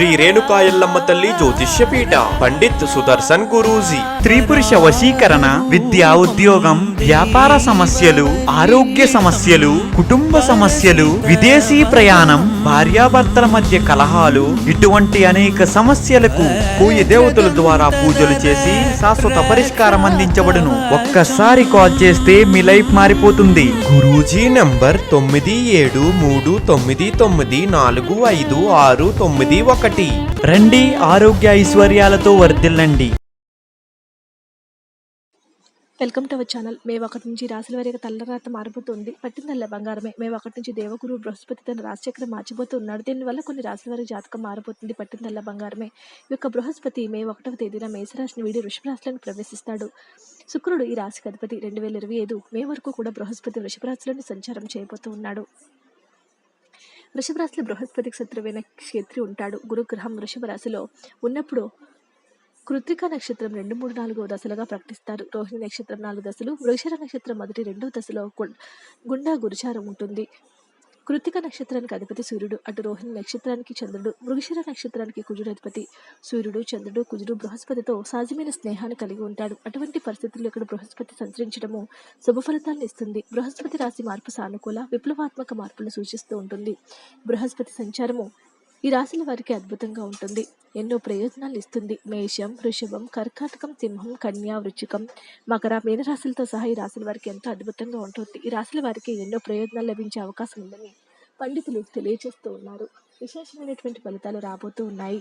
శ్రీ రేణుకాయల్లమ్మ తల్లి జ్యోతిష్యపీఠ పండిత్ సుదర్శన్ గురూజీ. త్రిపురుష వశీకరణ విద్య ఉద్యోగం వ్యాపార సమస్యలు ఆరోగ్య సమస్యలు కుటుంబ సమస్యలు విదేశీ ప్రయాణం భార్యాభర్తల మధ్య కలహాలు ఇటువంటి అనేక సమస్యలకు కోయి దేవతల ద్వారా పూజలు చేసి శాశ్వత పరిష్కారం అందించబడును. ఒక్కసారి కాల్ చేస్తే మీ లైఫ్ మారిపోతుంది. గురూజీ నంబర్ తొమ్మిది ఏడు మూడు తొమ్మిది తొమ్మిది నాలుగు ఐదు ఆరు తొమ్మిది ఒకటి. రండి ఆరోగ్య ఐశ్వర్యాలతో వర్ధిల్లండి. వెల్కమ్ టు అవర్ ఛానల్ మేము ఒకటి నుంచి రాశుల వారిగా తల్లరాత మారిపోతుంది. పట్టిందల్ల బంగారమే. మేము ఒకటి నుంచి దేవగురు బృహస్పతి తన రాశిచక్రం మార్చిపోతున్నాడు దీనివల్ల కొన్ని రాశుల వారి జాతకం మారిపోతుంది. పట్టిందల్ల బంగారమే. ఈ యొక్క బృహస్పతి మే ఒకటవ తేదీన మేషరాశిని వీడి వృషభ ప్రవేశిస్తాడు. శుక్రుడు ఈ రాశికి అధిపతి. రెండు వేల ఇరవై ఐదు మే వరకు కూడా బృహస్పతి వృషభ సంచారం చేయబోతూ ఉన్నాడు. వృషభ రాశిలో బృహస్పతికి శత్రువైన క్షేత్రి ఉంటాడు. గురుగ్రహం వృషభ రాశిలో ఉన్నప్పుడు కృత్తిక నక్షత్రం రెండు మూడు నాలుగో దశలుగా ప్రకటిస్తారు. రోహిణి నక్షత్రం నాలుగు దశలు వృషర నక్షత్రం మొదటి రెండో దశలో గుండా గురుచారం ఉంటుంది. కృత్తిక నక్షత్రానికి అధిపతి సూర్యుడు అటు రోహిణి నక్షత్రానికి చంద్రుడు మృగశిర నక్షత్రానికి కుజుడు అధిపతి సూర్యుడు చంద్రుడు కుజుడు బృహస్పతితో సహజమైన స్నేహాన్ని కలిగి ఉంటాడు. అటువంటి పరిస్థితుల్లో ఇక్కడ బృహస్పతి సంచరించడము శుభ ఫలితాలను ఇస్తుంది. బృహస్పతి రాశి మార్పు సానుకూల విప్లవాత్మక మార్పులను సూచిస్తూ ఉంటుంది. బృహస్పతి సంచారము ఈ రాశుల వారికి అద్భుతంగా ఉంటుంది. ఎన్నో ప్రయోజనాలు ఇస్తుంది. మేషం వృషభం కర్కాటకం సింహం కన్యా వృచ్చికం మకర మీనరాశులతో సహా ఈ రాశుల వారికి ఎంతో అద్భుతంగా ఉంటుంది. ఈ రాశుల వారికి ఎన్నో ప్రయోజనాలు లభించే అవకాశం ఉందని పండితులు తెలియజేస్తూ ఉన్నారు. విశేషమైనటువంటి ఫలితాలు రాబోతూ ఉన్నాయి.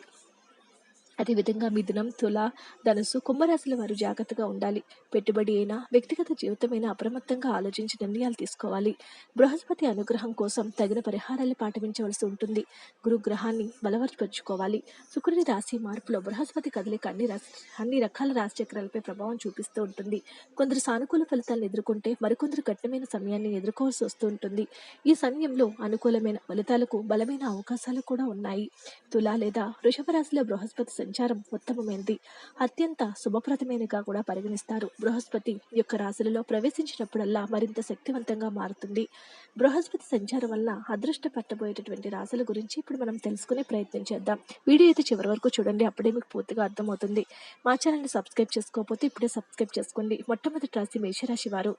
అదేవిధంగా మిథునం తుల ధనుసు కుంభరాశుల వారు జాగ్రత్తగా ఉండాలి. పెట్టుబడి అయినా వ్యక్తిగత జీవితమైనా అప్రమత్తంగా ఆలోచించి నిర్ణయాలు తీసుకోవాలి. బృహస్పతి అనుగ్రహం కోసం తగిన పరిహారాలు పాటించవలసి ఉంటుంది. గురుగ్రహాన్ని బలవర్చపరుచుకోవాలి శుక్రుని రాశి మార్పులో బృహస్పతి కదలిక అన్ని రాశి అన్ని రకాల రాశి చక్రాలపై ప్రభావం చూపిస్తూ ఉంటుంది. కొందరు సానుకూల ఫలితాలను ఎదుర్కొంటే మరికొందరు కఠినమైన సమయాన్ని ఎదుర్కోవాల్సి వస్తూ ఉంటుంది. ఈ సమయంలో అనుకూలమైన ఫలితాలకు బలమైన అవకాశాలు కూడా ఉన్నాయి. తుల లేదా వృషభ రాశిలో బృహస్పతి సంచారం ఉత్తమమైనది అత్యంత శుభప్రదమైనగా కూడా పరిగణిస్తారు. బృహస్పతి యొక్క రాశులలో ప్రవేశించినప్పుడల్లా మరింత శక్తివంతంగా మారుతుంది. బృహస్పతి సంచారం వల్ల అదృష్ట పట్టబోయేటటువంటి రాశుల గురించి ఇప్పుడు మనం తెలుసుకునే ప్రయత్నం చేద్దాం. వీడియో అయితే చివరి వరకు చూడండి. అప్పుడే మీకు పూర్తిగా అర్థమవుతుంది. మా ఛానల్ని సబ్స్క్రైబ్ చేసుకోకపోతే ఇప్పుడే సబ్స్క్రైబ్ చేసుకోండి. మొట్టమొదటి రాశి మేషరాశి వారు.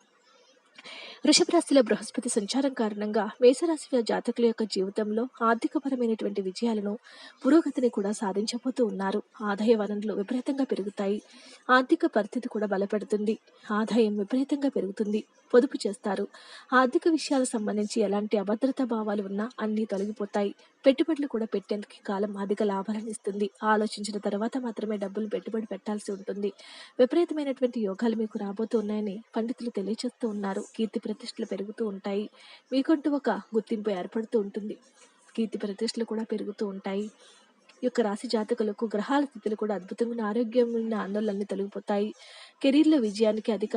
వృషభ రాశిలో బృహస్పతి సంచారం కారణంగా మేషరాశి జాతకుల యొక్క జీవితంలో ఆర్థికపరమైనటువంటి విజయాలను పురోగతిని కూడా సాధించబోతూ ఉన్నారు. ఆదాయ వనరులు విపరీతంగా పెరుగుతాయి. ఆర్థిక పరిస్థితి కూడా బలపడుతుంది. ఆదాయం విపరీతంగా పెరుగుతుంది. పొదుపు చేస్తారు. ఆర్థిక విషయాలకు సంబంధించి ఎలాంటి అభద్రతా భావాలు ఉన్నా అన్నీ తొలగిపోతాయి. పెట్టుబడులు కూడా పెట్టేందుకు కాలం అధిక లాభాలను ఇస్తుంది. ఆలోచించిన తర్వాత మాత్రమే డబ్బులు పెట్టుబడి పెట్టాల్సి ఉంటుంది. విపరీతమైనటువంటి యోగాలు మీకు రాబోతున్నాయని పండితులు తెలియజేస్తూ ఉన్నారు. కీర్తి ప్రతిష్టలు పెరుగుతూ ఉంటాయి. మీకంటూ ఒక గుర్తింపు ఏర్పడుతూ ఉంటుంది. కీర్తి ప్రతిష్టలు కూడా పెరుగుతూ ఉంటాయి. ఈ యొక్క రాశి జాతకులకు గ్రహాల స్థితులు కూడా అద్భుతమైన ఆరోగ్యమైన ఆందోళనలు తొలగిపోతాయి. కెరీర్లో విజయానికి అధిక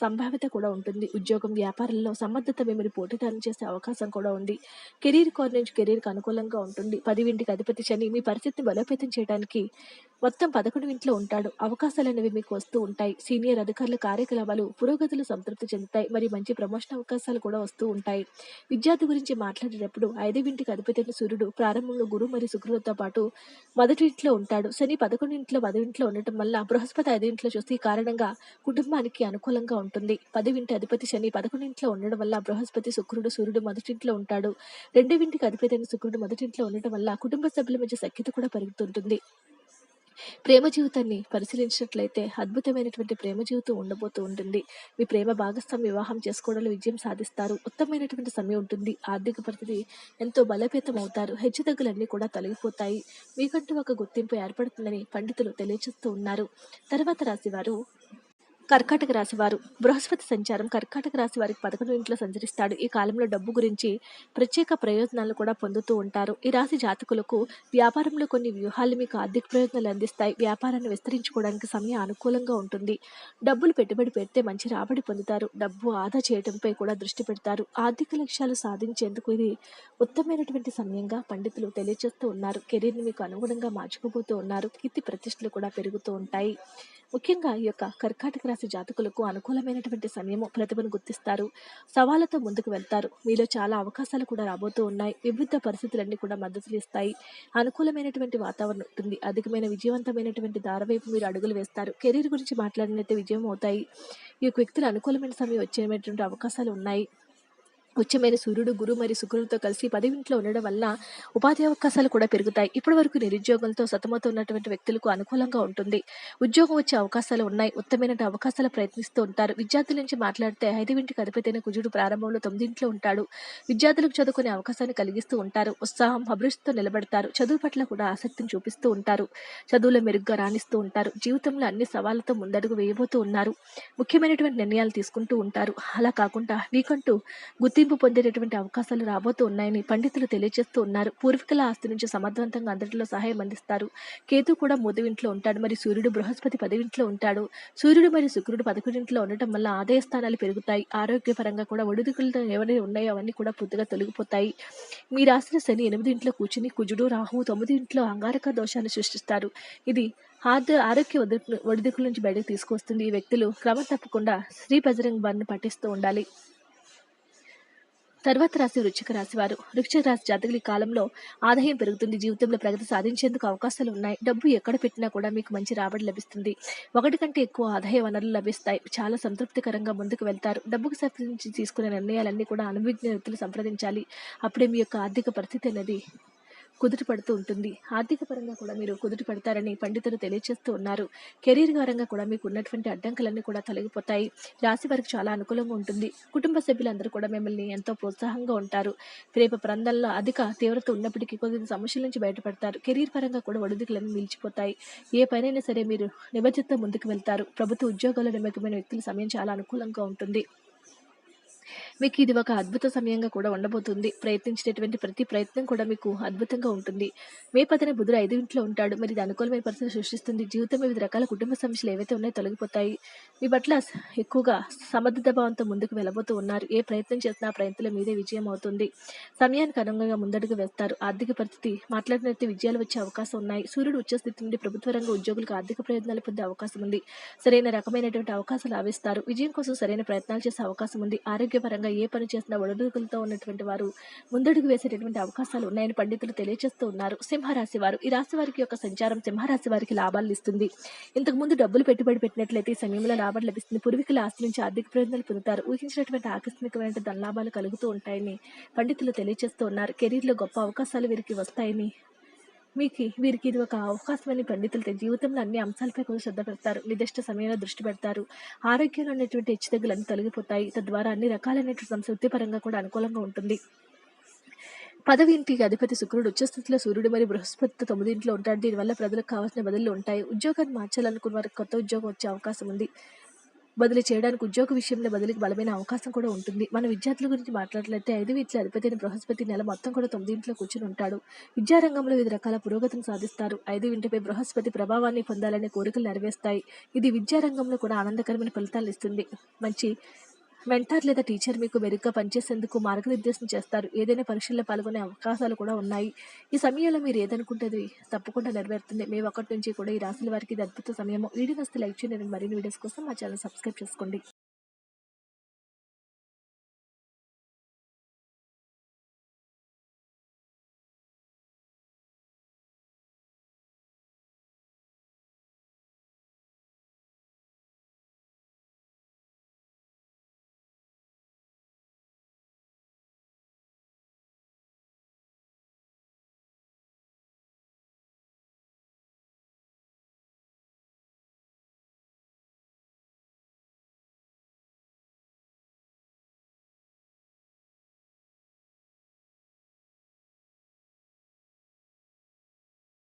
సంభావ్యత కూడా ఉంటుంది. ఉద్యోగం వ్యాపారంలో సమర్థత మిమ్మల్ని పోటీదారం చేసే అవకాశం కూడా ఉంది. కెరీర్ కోర్ నుంచి కెరీర్కి అనుకూలంగా ఉంటుంది. పదివింటికి అధిపతి శని మీ పరిస్థితిని బలోపేతం చేయడానికి మొత్తం పదకొండు ఇంట్లో ఉంటాడు. అవకాశాలు అనేవి మీకు వస్తూ ఉంటాయి. సీనియర్ అధికారుల కార్యకలాపాలు పురోగతులు సంతృప్తి చెందుతాయి. మరి మంచి ప్రమోషన్ అవకాశాలు కూడా వస్తూ ఉంటాయి. విద్యార్థి గురించి మాట్లాడేటప్పుడు ఐదవింటికి అధిపతి సూర్యుడు ప్రారంభంలో గురు మరియు శుక్రులతో పాటు మొదటి ఇంట్లో ఉంటాడు. శని పదకొండు ఇంట్లో పదవింట్లో ఉండటం వల్ల బృహస్పతి ఐదు ఇంట్లో చూస్తే ఈ కారణంగా కుటుంబానికి అనుకూలంగా ఉంటుంది. పదివింటి అధిపతి శని పదకొండింట్లో ఉండడం వల్ల బృహస్పతి శుక్రుడు సూర్యుడు మొదటింట్లో ఉంటాడు. రెండవింటికి అధిపతి అయిన శుక్రుడు మొదటింట్లో ఉండటం వల్ల కుటుంబ సభ్యుల మధ్య సఖ్యత కూడా పెరుగుతుంటుంది. ప్రేమ జీవితాన్ని పరిశీలించినట్లయితే అద్భుతమైనటువంటి ప్రేమ జీవితం ఉండబోతూ ఉంటుంది. మీ ప్రేమ భాగస్వామి వివాహం చేసుకోవడంలో విజయం సాధిస్తారు. ఉత్తమమైనటువంటి సమయం ఉంటుంది. ఆర్థిక పరిస్థితి ఎంతో బలోపేతం అవుతారు హెచ్చుతగ్గులన్నీ కూడా తొలగిపోతాయి. మీకంటూ ఒక గుర్తింపు ఏర్పడుతుందని పండితులు తెలియజేస్తూ ఉన్నారు. తర్వాత రాశివారు కర్కాటక రాశి వారు బృహస్పతి సంచారం కర్కాటక రాశి వారికి పదకొండు ఇంట్లో సంచరిస్తాడు. ఈ కాలంలో డబ్బు గురించి ప్రత్యేక ప్రయోజనాలు కూడా పొందుతూ ఉంటారు. ఈ రాశి జాతకులకు వ్యాపారంలో కొన్ని వ్యూహాలు మీకు ఆర్థిక ప్రయోజనాలు అందిస్తాయి. వ్యాపారాన్ని విస్తరించుకోవడానికి సమయం అనుకూలంగా ఉంటుంది. డబ్బులు పెట్టుబడి పెడితే మంచి రాబడి పొందుతారు. డబ్బు ఆదా చేయడంపై కూడా దృష్టి పెడతారు. ఆర్థిక లక్ష్యాలు సాధించేందుకు ఇది ఉత్తమమైనటువంటి సమయంగా పండితులు తెలియజేస్తూ ఉన్నారు. కెరీర్ని మీకు అనుగుణంగా మార్చుకోబోతూ ఉన్నారు. కీర్తి ప్రతిష్టలు కూడా పెరుగుతూ ఉంటాయి. ముఖ్యంగా ఈ యొక్క కర్కాటక రాశి జాతకులకు అనుకూలమైనటువంటి సమయము ప్రతిభను గుర్తిస్తారు. సవాళ్ళతో ముందుకు వెళ్తారు. మీలో చాలా అవకాశాలు కూడా రాబోతూ ఉన్నాయి. వివిధ పరిస్థితులన్నీ కూడా మద్దతులు ఇస్తాయి అనుకూలమైనటువంటి వాతావరణం ఉంటుంది. అధికమైన విజయవంతమైనటువంటి దారవైపు మీరు అడుగులు వేస్తారు. కెరీర్ గురించి మాట్లాడినైతే విజయం అవుతాయి. ఈ వ్యక్తులు అనుకూలమైన సమయం వచ్చేటువంటి అవకాశాలు ఉన్నాయి. ఉచ్చమైన సూర్యుడు గురు మరియు శుక్రులతో కలిసి పదివింట్లో ఉండడం వల్ల ఉపాధి అవకాశాలు కూడా పెరుగుతాయి. ఇప్పటి వరకు నిరుద్యోగంతో సతమతం ఉన్నటువంటి వ్యక్తులకు అనుకూలంగా ఉంటుంది. ఉద్యోగం వచ్చే అవకాశాలు ఉన్నాయి. ఉత్తమైన అవకాశాలు ప్రయత్నిస్తూ ఉంటారు. విద్యార్థుల నుంచి మాట్లాడితే ఐదువింటికి అధిపతైన కుజుడు ప్రారంభంలో తొమ్మిదింట్లో ఉంటాడు. విద్యార్థులకు చదువుకునే అవకాశాన్ని కలిగిస్తూ ఉంటారు. ఉత్సాహం అభిరుచితో నిలబడతారు. చదువు పట్ల కూడా ఆసక్తిని చూపిస్తూ ఉంటారు. చదువులో మెరుగ్గా రాణిస్తూ ఉంటారు. జీవితంలో అన్ని సవాళ్ళతో ముందడుగు వేయబోతూ ఉన్నారు. ముఖ్యమైనటువంటి నిర్ణయాలు తీసుకుంటూ ఉంటారు. అలా కాకుండా వీకంటూ గుర్తి గుర్తింపు పొందేటటువంటి అవకాశాలు రాబోతూ ఉన్నాయని పండితులు తెలియజేస్తూ ఉన్నారు. పూర్వీకుల ఆస్తి నుంచి సమర్థవంతంగా అందరిలో సహాయం అందిస్తారు. కేతు కూడా మూదవింట్లో ఉంటాడు. మరి సూర్యుడు బృహస్పతి పదివింట్లో ఉంటాడు. సూర్యుడు మరియు శుక్రుడు పదకొండింట్లో ఉండటం వల్ల ఆదాయ స్థానాలు పెరుగుతాయి. ఆరోగ్యపరంగా కూడా ఒడిదుకులతో ఎవరి ఉన్నాయో అవన్నీ కూడా పూర్తిగా తొలగిపోతాయి. మీ రాసిన శని ఎనిమిది ఇంట్లో కూర్చుని కుజుడు రాహువు తొమ్మిది ఇంట్లో అంగారక దోషాన్ని సృష్టిస్తారు. ఇది ఆద ఆరోగ్య ఒడిదుకుల నుంచి బయటకు తీసుకొస్తుంది ఈ వ్యక్తులు క్రమం తప్పకుండా శ్రీ బజరంగ్ బారిని పఠిస్తూ ఉండాలి. తర్వాత రాశి వృచ్చిక రాశి వారు. వృక్షిక రాశి జాతకుల కాలంలో ఆదాయం పెరుగుతుంది. జీవితంలో ప్రగతి సాధించేందుకు అవకాశాలు ఉన్నాయి. డబ్బు ఎక్కడ పెట్టినా కూడా మీకు మంచి రాబడి లభిస్తుంది. ఒకటి కంటే ఎక్కువ ఆదాయ వనరులు లభిస్తాయి. చాలా సంతృప్తికరంగా ముందుకు వెళ్తారు. డబ్బుకు సంబంధించి తీసుకునే నిర్ణయాలన్నీ కూడా అనుభవజ్ఞ వ్యక్తులు సంప్రదించాలి. అప్పుడే మీ యొక్క ఆర్థిక పరిస్థితి అనేది కుదుటి పడుతూ ఉంటుంది. ఆర్థిక పరంగా కూడా మీరు కుదుటి పడతారని పండితులు తెలియజేస్తూ ఉన్నారు. కెరీర్ పరంగా కూడా మీకు ఉన్నటువంటి అడ్డంకులన్నీ కూడా తొలగిపోతాయి. రాశి వారికి చాలా అనుకూలంగా ఉంటుంది. కుటుంబ సభ్యులందరూ కూడా మిమ్మల్ని ఎంతో ప్రోత్సాహంగా ఉంటారు. ప్రేమ ప్రాంతాల్లో అధిక తీవ్రత ఉన్నప్పటికీ కొద్ది సమస్యల నుంచి బయటపడతారు. కెరీర్ పరంగా కూడా ఒడిదుకులన్నీ నిలిచిపోతాయి. ఏ పనైనా సరే మీరు నిబద్ధత ముందుకు వెళ్తారు. ప్రభుత్వ ఉద్యోగాల్లో నిమగ్నమైన వ్యక్తుల సమయం చాలా అనుకూలంగా ఉంటుంది. మీకు ఇది ఒక అద్భుత సమయంగా కూడా ఉండబోతుంది. ప్రయత్నించేటటువంటి ప్రతి ప్రయత్నం కూడా మీకు అద్భుతంగా ఉంటుంది. మే పదిన బుధుడు ఐదు ఇంట్లో ఉంటాడు. మరి ఇది అనుకూలమైన పరిస్థితి సృష్టిస్తుంది. జీవితం వివిధ రకాల కుటుంబ సమస్యలు ఏవైతే ఉన్నాయో తొలగిపోతాయి. మీ పట్ల ఎక్కువగా సమర్థత భావంతో ముందుకు వెళ్ళబోతూ ఉన్నారు. ఏ ప్రయత్నం చేసినా ప్రయత్నం మీదే విజయం అవుతుంది. సమయానికి అనుగుణంగా ముందడుగు వేస్తారు. ఆర్థిక పరిస్థితి మాట్లాడినట్టు విజయాలు వచ్చే అవకాశం ఉన్నాయి. సూర్యుడు ఉచ్చస్థితి నుండి ప్రభుత్వ రంగ ఉద్యోగులకు ఆర్థిక ప్రయోజనాలు పొందే అవకాశం ఉంది. సరైన రకమైనటువంటి అవకాశాలు ఆవిస్తారు. విజయం కోసం సరైన ప్రయత్నాలు చేసే అవకాశం ఉంది. ఆరోగ్యపరంగా ఏ పని చేసినా ఒడిదుడుకులతో ఉన్నటువంటి వారు ముందడుగు వేసేటటువంటి అవకాశాలు ఉన్నాయని పండితులు తెలియజేస్తూ ఉన్నారు. సింహరాశి వారు ఈ రాశి వారికి యొక్క సంచారం సింహరాశి వారికి లాభాలు ఇస్తుంది. ఇంతకు ముందు డబ్బులు పెట్టుబడి పెట్టినట్లయితే ఈ సమయంలో లాభాలు లభిస్తుంది. పూర్వీకుల ఆస్తి నుంచి ఆర్థిక ప్రయోజనాలు పొందుతారు. ఊహించినటువంటి ఆకస్మికమైన ధనలాభాలు కలుగుతూ ఉంటాయని పండితులు తెలియజేస్తూ ఉన్నారు. కెరీర్లో గొప్ప అవకాశాలు వీరికి వస్తాయని మీకు వీరికి ఇది ఒక అవకాశమని పండితులు జీవితంలో అన్ని అంశాలపై కూడా శ్రద్ధ పెడతారు. నిర్దిష్ట సమయంలో దృష్టి పెడతారు. ఆరోగ్యంలో ఉన్నటువంటి హెచ్చుతగ్గులన్నీ తొలగిపోతాయి. తద్వారా అన్ని రకాలైనటువంటి సంస్కృతి వృత్తిపరంగా కూడా అనుకూలంగా ఉంటుంది. పదవి ఇంటికి అధిపతి శుక్రుడు ఉచ్చస్థితిలో సూర్యుడు మరియు బృహస్పతి తొమ్మిదింట్లో ఉంటాడు దీనివల్ల ప్రజలకు కావాల్సిన బదులు ఉంటాయి. ఉద్యోగాన్ని మార్చాలనుకున్న వారికి కొత్త ఉద్యోగం వచ్చే అవకాశం ఉంది. బదిలీ చేయడానికి ఉద్యోగ విషయంలో బదిలీకి బలమైన అవకాశం కూడా ఉంటుంది. మన విద్యార్థుల గురించి మాట్లాడలేతే ఐదు వీటిలో అధిపతి అయిన బృహస్పతి నెల మొత్తం కూడా తొమ్మిదింట్లో కూర్చుని ఉంటాడు. విద్యారంగంలో వివిధ రకాల పురోగతిని సాధిస్తారు. ఐదు ఇంటిపై బృహస్పతి ప్రభావాన్ని పొందాలనే కోరికలు నెరవేరుస్తాయి. ఇది విద్యారంగంలో కూడా ఆనందకరమైన ఫలితాలు ఇస్తుంది. మంచి మెంటార్ లేదా టీచర్ మీకు మెరుగ్గా పనిచేసేందుకు మార్గనిర్దేశం చేస్తారు. ఏదైనా పరీక్షల్లో పాల్గొనే అవకాశాలు కూడా ఉన్నాయి. ఈ సమయంలో మీరు ఏదనుకుంటే తప్పకుండా నెరవేరుతుంది. మేము ఒకటి నుంచి కూడా ఈ రాశుల వారికి ఇది అద్భుత సమయము. వీడియో వస్తే లైక్ చేయండి. మరిన్ని వీడియోస్ కోసం మా ఛానల్ సబ్స్క్రైబ్ చేసుకోండి.